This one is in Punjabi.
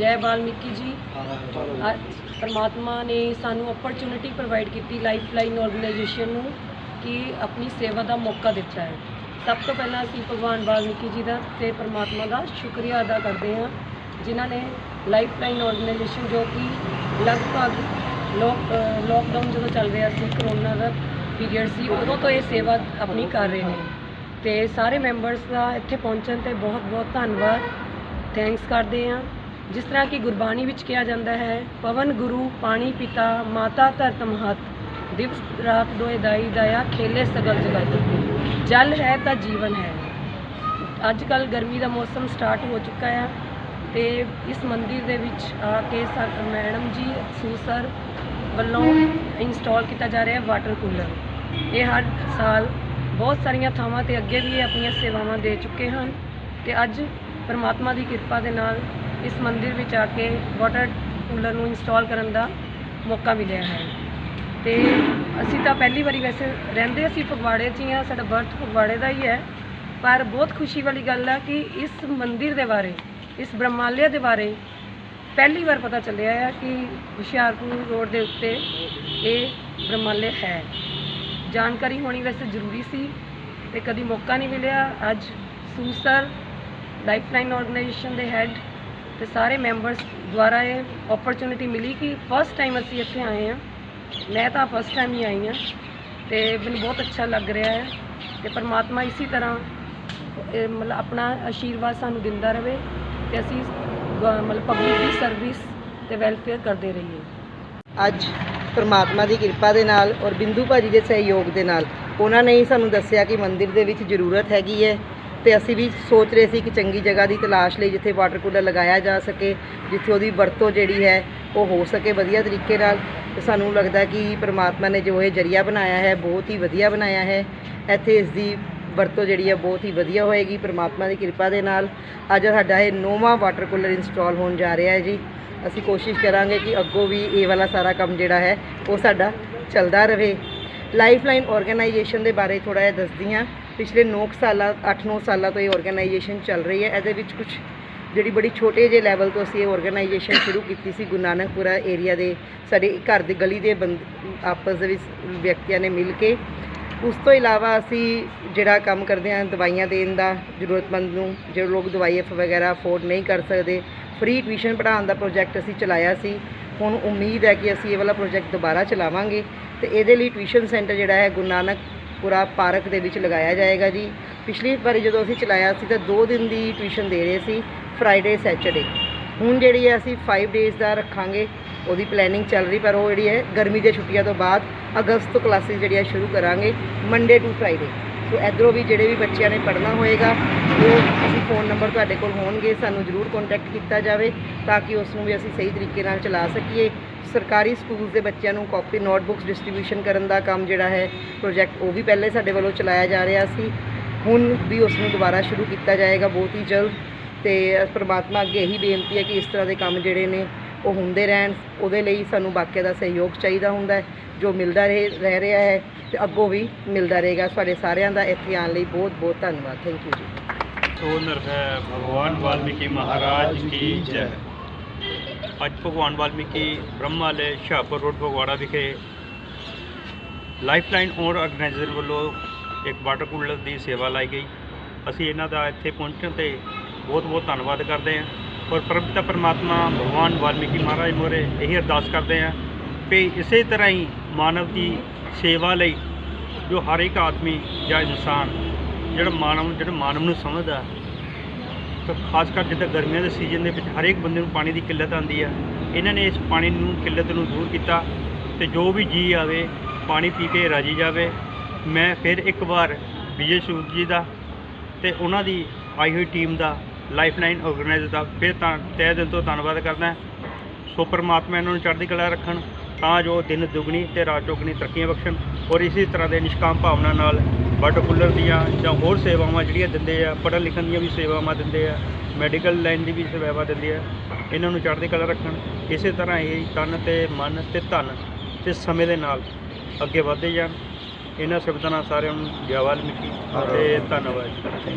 ਜੈ ਵਾਲਮੀਕੀ ਜੀ। ਅੱਜ ਪਰਮਾਤਮਾ ਨੇ ਸਾਨੂੰ ਓਪਰਚੁਨਿਟੀ ਪ੍ਰੋਵਾਈਡ ਕੀਤੀ ਲਾਈਫਲਾਈਨ ਆਰਗੇਨਾਈਜੇਸ਼ਨ ਨੂੰ ਕਿ ਆਪਣੀ ਸੇਵਾ ਦਾ ਮੌਕਾ ਦਿੱਤਾ ਹੈ। ਸਭ ਤੋਂ ਪਹਿਲਾਂ ਅਸੀਂ ਭਗਵਾਨ ਵਾਲਮੀਕੀ ਜੀ ਦਾ ਤੇ ਪਰਮਾਤਮਾ ਦਾ ਸ਼ੁਕਰੀਆ ਅਦਾ ਕਰਦੇ ਹਾਂ, ਜਿਨ੍ਹਾਂ ਨੇ ਲਾਈਫਲਾਈਨ ਆਰਗੇਨਾਈਜੇਸ਼ਨ ਜੋ ਕਿ ਲਗਭਗ ਲੋਕ ਲੋਕਡਾਊਨ ਜਦੋਂ ਚੱਲ ਰਿਹਾ ਸੀ ਕਰੋਨਾ ਦਾ ਪੀਰੀਅਡ ਸੀ, ਉਦੋਂ ਤੋਂ ਇਹ ਸੇਵਾ ਆਪਣੀ ਕਰ ਰਹੇ ਨੇ। ਤੇ ਸਾਰੇ ਮੈਂਬਰਸ ਦਾ ਇੱਥੇ ਪਹੁੰਚਣ ਤੇ ਬਹੁਤ ਬਹੁਤ ਧੰਨਵਾਦ। ਥੈਂਕਸ ਕਰਦੇ ਹਾਂ। ਜਿਸ ਤਰ੍ਹਾਂ ਕਿ ਗੁਰਬਾਣੀ ਵਿੱਚ ਕਿਹਾ ਜਾਂਦਾ ਹੈ, ਪਵਨ ਗੁਰੂ, ਪਾਣੀ ਪਿਤਾ, ਮਾਤਾ ਧਰਤ ਮਹਤ, ਦਿਵਸ ਰਾਤ ਦੋਏ ਦਾਈ ਦਾਇਆ, ਖੇਲੇ ਸਗਲ ਜਗਤ। ਜਲ ਹੈ ਤਾਂ ਜੀਵਨ ਹੈ। ਅੱਜ ਕੱਲ ਗਰਮੀ ਦਾ ਮੌਸਮ ਸਟਾਰਟ ਹੋ ਚੁੱਕਾ ਹੈ ਤੇ ਇਸ ਮੰਦਿਰ ਦੇ ਵਿੱਚ ਆ ਕੇ ਸਰ ਮੈਡਮ ਜੀ, ਸੂ ਸਰ ਵੱਲੋਂ ਇੰਸਟਾਲ ਕੀਤਾ ਜਾ ਰਿਹਾ ਹੈ ਵਾਟਰ ਕੂਲਰ ਇਹ ਹਰ ਸਾਲ ਬਹੁਤ ਸਾਰੀਆਂ ਥਾਵਾਂ ਤੇ ਅੱਗੇ ਵੀ ਇਹ ਆਪਣੀਆਂ ਸੇਵਾਵਾਂ ਦੇ ਚੁੱਕੇ ਹਨ ਤੇ ਅੱਜ ਪਰਮਾਤਮਾ ਦੀ ਕਿਰਪਾ ਦੇ ਨਾਲ ਇਸ ਮੰਦਿਰ ਵਿੱਚ ਆ ਕੇ ਵਾਟਰ ਕੂਲਰ ਨੂੰ ਇੰਸਟਾਲ ਕਰਨ ਦਾ ਮੌਕਾ ਮਿਲਿਆ ਹੈ। ਤੇ ਅਸੀਂ ਤਾਂ ਪਹਿਲੀ ਵਾਰੀ ਵੈਸੇ ਰਹਿੰਦੇ ਅਸੀਂ ਫਗਵਾੜੇ 'ਚ ਹੀ ਹਾਂ, ਸਾਡਾ ਬਰਥ ਫਗਵਾੜੇ ਦਾ ਹੀ ਹੈ। ਪਰ ਬਹੁਤ ਖੁਸ਼ੀ ਵਾਲੀ ਗੱਲ ਆ ਕਿ ਇਸ ਮੰਦਿਰ ਦੇ ਬਾਰੇ, ਇਸ ਬ੍ਰਹਮਾਲਿਆ ਦੇ ਬਾਰੇ ਪਹਿਲੀ ਵਾਰ ਪਤਾ ਚੱਲਿਆ ਆ ਕਿ ਹੁਸ਼ਿਆਰਪੁਰ ਰੋਡ ਦੇ ਉੱਤੇ ਇਹ ਬ੍ਰਹਮਾਲਿਆ ਹੈ। ਜਾਣਕਾਰੀ ਹੋਣੀ ਵੈਸੇ ਜ਼ਰੂਰੀ ਸੀ ਤੇ ਕਦੀ ਮੌਕਾ ਨਹੀਂ ਮਿਲਿਆ। ਅੱਜ ਸੂਸਰ ਲਾਈਫਲਾਈਨ ਆਰਗੇਨਾਈਜੇਸ਼ਨ ਦੇ ਹੈੱਡ ਤੇ ਸਾਰੇ ਮੈਂਬਰਸ ਦੁਆਰਾ ਇਹ ਓਪਰਚੁਨਿਟੀ ਮਿਲੀ ਕਿ ਫਸਟ ਟਾਈਮ ਅਸੀਂ ਇੱਥੇ ਆਏ ਹਾਂ। ਮੈਂ ਤਾਂ ਫਸਟ ਟਾਈਮ ਹੀ ਆਈ ਹਾਂ ਤੇ ਮੈਨੂੰ ਬਹੁਤ ਅੱਛਾ ਲੱਗ ਰਿਹਾ ਹੈ ਤੇ ਪਰਮਾਤਮਾ ਇਸੇ ਤਰ੍ਹਾਂ, ਇਹ ਮਤਲਬ ਆਪਣਾ ਆਸ਼ੀਰਵਾਦ ਸਾਨੂੰ ਦਿੰਦਾ ਰਹੇ ਤੇ ਅਸੀਂ ਗ- ਮਤਲਬ ਪਬਲਿਕ ਦੀ ਸਰਵਿਸ ਤੇ ਵੈਲਫੇਅਰ ਕਰਦੇ ਰਹੀਏ। ਅੱਜ ਪਰਮਾਤਮਾ ਦੀ ਕਿਰਪਾ ਦੇ ਨਾਲ ਔਰ ਬਿੰਦੂ ਭਾਜੀ ਦੇ ਸਹਿਯੋਗ ਦੇ ਨਾਲ ਉਹਨਾਂ ਨੇ ਹੀ ਸਾਨੂੰ ਦੱਸਿਆ ਕਿ ਮੰਦਿਰ ਦੇ ਵਿੱਚ ਜ਼ਰੂਰਤ ਹੈਗੀ ਹੈ। ਤੇ ਅਸੀਂ ਵੀ ਸੋਚ ਰਹੇ ਸੀ ਕਿ ਚੰਗੀ ਜਗ੍ਹਾ ਦੀ ਤਲਾਸ਼ ਲਈ ਜਿੱਥੇ ਵਾਟਰ ਕੂਲਰ ਲਗਾਇਆ ਜਾ ਸਕੇ, ਜਿੱਥੇ ਉਹਦੀ ਵਰਤੋਂ ਜਿਹੜੀ ਹੈ ਉਹ ਹੋ ਸਕੇ ਵਧੀਆ ਤਰੀਕੇ ਨਾਲ। ਤੇ ਸਾਨੂੰ ਲੱਗਦਾ ਕਿ ਪਰਮਾਤਮਾ ਨੇ ਜੋ ਇਹ ਜਰੀਆ ਬਣਾਇਆ ਹੈ, ਬਹੁਤ ਹੀ ਵਧੀਆ ਬਣਾਇਆ ਹੈ। ਇੱਥੇ ਇਸ ਦੀ ਵਰਤੋਂ ਜਿਹੜੀ ਹੈ, ਬਹੁਤ ਹੀ ਵਧੀਆ ਹੋਏਗੀ। ਪਰਮਾਤਮਾ ਦੀ ਕਿਰਪਾ ਦੇ ਨਾਲ ਅੱਜ ਸਾਡਾ ਇਹ ਨੌਵਾਂ ਵਾਟਰ ਕੂਲਰ ਇੰਸਟਾਲ ਹੋਣ ਜਾ ਰਿਹਾ ਹੈ ਜੀ। ਅਸੀਂ ਕੋਸ਼ਿਸ਼ ਕਰਾਂਗੇ ਕਿ ਅੱਗੋਂ ਵੀ ਇਹ ਵਾਲਾ ਸਾਰਾ ਕੰਮ ਜਿਹੜਾ ਹੈ, ਉਹ ਸਾਡਾ ਚੱਲਦਾ ਰਹੇ। ਲਾਈਫਲਾਈਨ ਆਰਗੇਨਾਈਜੇਸ਼ਨ ਦੇ ਬਾਰੇ ਥੋੜਾ ਜਿਹਾ ਦੱਸਦੀ ਹਾਂ। ਪਿਛਲੇ 9 ਸਾਲਾਂ 8-9 ਸਾਲਾਂ ਤੋਂ ਇਹ ਆਰਗੇਨਾਈਜੇਸ਼ਨ ਚੱਲ ਰਹੀ ਹੈ। ਇਹਦੇ ਵਿੱਚ ਕੁਝ ਜਿਹੜੀ ਬੜੀ ਛੋਟੇ ਜਿਹੇ ਲੈਵਲ ਤੋਂ ਅਸੀਂ ਇਹ ਆਰਗੇਨਾਈਜੇਸ਼ਨ ਸ਼ੁਰੂ ਕੀਤੀ ਸੀ, ਗੁਰੂ ਨਾਨਕਪੁਰਾ ਏਰੀਆ ਦੇ ਸਾਡੇ ਘਰ ਦੀ ਗਲੀ ਦੇ ਬੰਦ, ਆਪਸ ਦੇ ਵਿੱਚ ਵਿਅਕਤੀਆਂ ਨੇ ਮਿਲ ਕੇ। ਉਸ ਤੋਂ ਇਲਾਵਾ ਅਸੀਂ ਜਿਹੜਾ ਕੰਮ ਕਰਦੇ ਹਾਂ, ਦਵਾਈਆਂ ਦੇਣ ਦਾ ਜ਼ਰੂਰਤਮੰਦ ਨੂੰ ਜਿਹੜੇ ਲੋਕ ਦਵਾਈ ਵਗੈਰਾ ਅਫੋਰਡ ਨਹੀਂ ਕਰ ਸਕਦੇ ਫ੍ਰੀ ਟਿਊਸ਼ਨ ਪੜ੍ਹਾਉਣ ਦਾ ਪ੍ਰੋਜੈਕਟ ਅਸੀਂ ਚਲਾਇਆ ਸੀ। ਹੁਣ ਉਮੀਦ ਹੈ ਕਿ ਅਸੀਂ ਇਹ ਵਾਲਾ ਪ੍ਰੋਜੈਕਟ ਦੁਬਾਰਾ ਚਲਾਵਾਂਗੇ। ਤੇ ਇਹਦੇ ਲਈ ਟਿਊਸ਼ਨ ਸੈਂਟਰ ਜਿਹੜਾ ਹੈ, ਗੁਰੂ ਨਾਨਕ ਪੂਰਾ ਪਾਰਕ ਦੇ ਵਿੱਚ ਲਗਾਇਆ ਜਾਏਗਾ ਜੀ। ਪਿਛਲੀ ਵਾਰੀ ਜਦੋਂ ਅਸੀਂ ਚਲਾਇਆ ਸੀ ਤਾਂ 2 ਦਿਨ ਦੀ ਟਿਊਸ਼ਨ ਦੇ ਰਹੇ ਸੀ ਫਰਾਈਡੇ ਸੈਚਰਡੇ ਹੁਣ ਜਿਹੜੀ ਹੈ ਅਸੀਂ 5 ਡੇਜ਼ ਦਾ ਰੱਖਾਂਗੇ, ਉਹਦੀ ਪਲੈਨਿੰਗ ਚੱਲ ਰਹੀ, ਪਰ ਉਹ ਜਿਹੜੀ ਹੈ ਗਰਮੀ ਦੀਆਂ ਛੁੱਟੀਆਂ ਤੋਂ ਬਾਅਦ ਅਗਸਤ ਤੋਂ ਕਲਾਸਿਸ ਜਿਹੜੀਆਂ ਸ਼ੁਰੂ ਕਰਾਂਗੇ ਮੰਡੇ ਟੂ ਫਰਾਈਡੇ ਸੋ ਇਧਰੋਂ ਵੀ ਜਿਹੜੇ ਵੀ ਬੱਚਿਆਂ ਨੇ ਪੜ੍ਹਨਾ ਹੋਏਗਾ, ਉਹ ਅਸੀਂ ਫੋਨ ਨੰਬਰ ਤੁਹਾਡੇ ਕੋਲ ਹੋਣਗੇ, ਸਾਨੂੰ ਜ਼ਰੂਰ ਕੰਟੈਕਟ ਕੀਤਾ ਜਾਵੇ ਤਾਂ ਕਿ ਉਸ ਨੂੰ ਵੀ ਅਸੀਂ ਸਹੀ ਤਰੀਕੇ ਨਾਲ ਚਲਾ ਸਕੀਏ। ਸਰਕਾਰੀ ਸਕੂਲਸ ਦੇ ਬੱਚਿਆਂ ਨੂੰ ਕਾਪੀ ਨੋਟਬੁੱਕਸ ਡਿਸਟ੍ਰੀਬਿਊਸ਼ਨ ਕਰਨ ਦਾ ਕੰਮ ਜਿਹੜਾ ਹੈ ਪ੍ਰੋਜੈਕਟ ਉਹ ਵੀ ਪਹਿਲੇ ਸਾਡੇ ਵੱਲੋਂ ਚਲਾਇਆ ਜਾ ਰਿਹਾ ਸੀ। ਹੁਣ ਵੀ ਉਸ ਨੂੰ ਦੁਬਾਰਾ ਸ਼ੁਰੂ ਕੀਤਾ ਜਾਏਗਾ ਬਹੁਤ ਹੀ ਜਲਦ ਤੇ ਪ੍ਰਮਾਤਮਾ ਅੱਗੇ ਇਹੀ ਬੇਨਤੀ ਹੈ ਕਿ ਇਸ ਤਰ੍ਹਾਂ ਦੇ ਕੰਮ ਜਿਹੜੇ ਨੇ, ਉਹ ਹੁੰਦੇ ਰਹਿਣ। ਉਹਦੇ ਲਈ ਸਾਨੂੰ ਬਾਕੀਆਂ ਦਾ ਸਹਿਯੋਗ ਚਾਹੀਦਾ ਹੁੰਦਾ ਹੈ। ਜੋ ਮਿਲਦਾ ਰਹੇ, ਰਹਿ ਰਿਹਾ ਹੈ ਤੇ ਅੱਗੋਂ ਵੀ ਮਿਲਦਾ ਰਹੇਗਾ। ਤੁਹਾਡੇ ਸਾਰਿਆਂ ਦਾ ਇੱਥੇ ਆਉਣ ਲਈ ਬਹੁਤ ਬਹੁਤ ਧੰਨਵਾਦ। ਥੈਂਕ ਯੂ ਜੀ। ਸੋਨਰ ਹੈ ਭਗਵਾਨ ਵਾਲਮੀਕੀ ਮਹਾਰਾਜ ਕੀ ਜੈ। ਅੱਜ ਭਗਵਾਨ ਵਾਲਮੀਕੀ ਬ੍ਰਹਮਾਲੇ ਸ਼ਾਹਪੁਰ ਰੋਡ, ਫਗਵਾੜਾ ਵਿਖੇ ਲਾਈਫਲਾਈਨ ਔਰ ਆਰਗੇਨਾਈਜ਼ਰ ਵੱਲੋਂ ਇੱਕ ਵਾਟਰ ਕੂਲਰ ਦੀ ਸੇਵਾ ਲਾਈ ਗਈ। ਅਸੀਂ ਇਹਨਾਂ ਦਾ ਇੱਥੇ ਪਹੁੰਚਣ ਤੇ ਬਹੁਤ ਬਹੁਤ ਧੰਨਵਾਦ ਕਰਦੇ ਹਾਂ ਔਰ ਪਰਮਪਿਤਾ ਪਰਮਾਤਮਾ ਭਗਵਾਨ ਵਾਲਮੀਕੀ ਮਹਾਰਾਜ ਮੋਰੇ ਇਹੀ ਅਰਦਾਸ ਕਰਦੇ ਹਾਂ ਕਿ ਇਸੇ ਤਰ੍ਹਾਂ ਹੀ ਮਾਨਵ ਦੀ ਸੇਵਾ ਲਈ ਜੋ ਹਰ ਇੱਕ ਆਦਮੀ ਜਾਂ ਇਨਸਾਨ ਜਿਹੜਾ ਮਾਨਵ ਜਿਹੜਾ ਮਾਨਵ ਨੂੰ ਸਮਝਦਾ ਤਾਂ ਖਾਸ ਕਰ ਜਿੱਦਾਂ ਗਰਮੀਆਂ ਦੇ ਸੀਜ਼ਨ ਦੇ ਵਿੱਚ ਹਰ ਇੱਕ ਬੰਦੇ ਨੂੰ ਪਾਣੀ ਦੀ ਕਿੱਲਤ ਆਉਂਦੀ ਆ ਇਹਨਾਂ ਨੇ ਇਸ ਪਾਣੀ ਨੂੰ ਕਿੱਲਤ ਨੂੰ ਦੂਰ ਕੀਤਾ ਤੇ ਜੋ ਵੀ ਜੀ ਆਵੇ, ਪਾਣੀ ਪੀ ਕੇ ਰਾਜੀ ਜਾਵੇ। ਮੈਂ ਫਿਰ ਇੱਕ ਵਾਰ ਵਿਜੇ ਸੂਦ ਜੀ ਦਾ ਤੇ ਉਹਨਾਂ ਦੀ ਆਈ ਹੋਈ ਟੀਮ ਦਾ, ਲਾਈਫਲਾਈਨ ਆਰਗੇਨਾਈਜ਼ਰ ਦਾ ਫਿਰ ਤਾਂ ਤਹਿ ਦਿਲ ਤੋਂ ਧੰਨਵਾਦ ਕਰਦਾ। ਸੋ ਪਰਮਾਤਮਾ ਇਹਨਾਂ ਨੂੰ ਚੜ੍ਹਦੀ ਕਲਾ ਰੱਖਣ। ਤਾਂ ਜੋ ਦਿਨ ਦੁਗਣੀ ਤੇ ਰਾਤ ਚੌਗਣੀ ਤਰੱਕੀਆਂ ਬਖਸ਼ਣ ਔਰ ਇਸੇ ਤਰ੍ਹਾਂ ਦੇ ਨਿਸ਼ਕਾਮ ਭਾਵਨਾ ਨਾਲ ਵਾਟਰ ਕੂਲਰ ਦੀਆਂ ਜਾਂ ਹੋਰ ਸੇਵਾਵਾਂ ਜਿਹੜੀਆਂ ਦਿੰਦੇ ਆ ਪੜ੍ਹਨ ਲਿਖਣ ਦੀਆਂ ਵੀ ਸੇਵਾਵਾਂ ਦਿੰਦੇ ਆ ਮੈਡੀਕਲ ਲਾਈਨ ਦੀ ਵੀ ਸੇਵਾਵਾਂ ਦਿੰਦੇ ਆ ਇਹਨਾਂ ਨੂੰ ਚੜ੍ਹਦੀ ਕਲਾ ਰੱਖਣ। ਇਸੇ ਤਰ੍ਹਾਂ ਇਹ ਤਨ ਤੇ ਮਨ ਤੇ ਧਨ ਤੇ ਸਮੇਂ ਦੇ ਨਾਲ ਅੱਗੇ ਵਧਦੇ ਜਾਣ। ਇਹਨਾਂ ਸ਼ਬਦਾਂ ਨਾਲ ਸਾਰਿਆਂ ਨੂੰ ਜੈ ਵਾਲਮੀਕੀ ਤੇ ਧੰਨਵਾਦ।